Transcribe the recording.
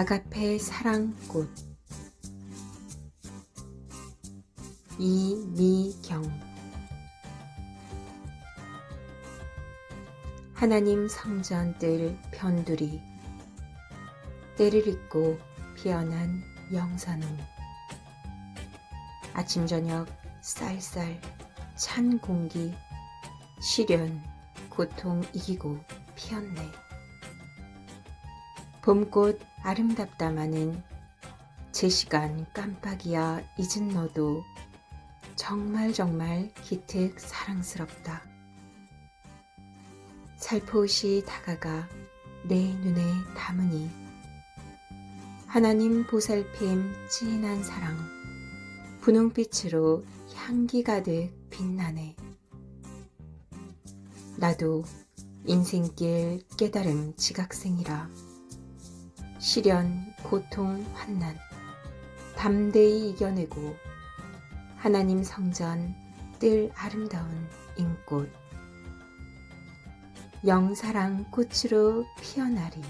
아가페 사랑꽃. 이미경. 하나님 성전 뜰 편두리. 때를 잊고 피어난 영산홍. 아침 저녁 쌀쌀 찬 공기. 시련 고통 이기고 피었네 봄꽃 아름답다마는 제 시간 깜빡이야 잊은 너도 정말 정말 기특 사랑스럽다. 살포시 다가가 내 눈에 담으니 하나님 보살핌 진한 사랑 분홍빛으로 향기 가득 빛나네. 나도 인생길 깨달음 지각생이라 시련, 고통, 환난. 담대히 이겨내고 하나님 성전 뜰 아름다운 인꽃. 영사랑 꽃으로 피어나리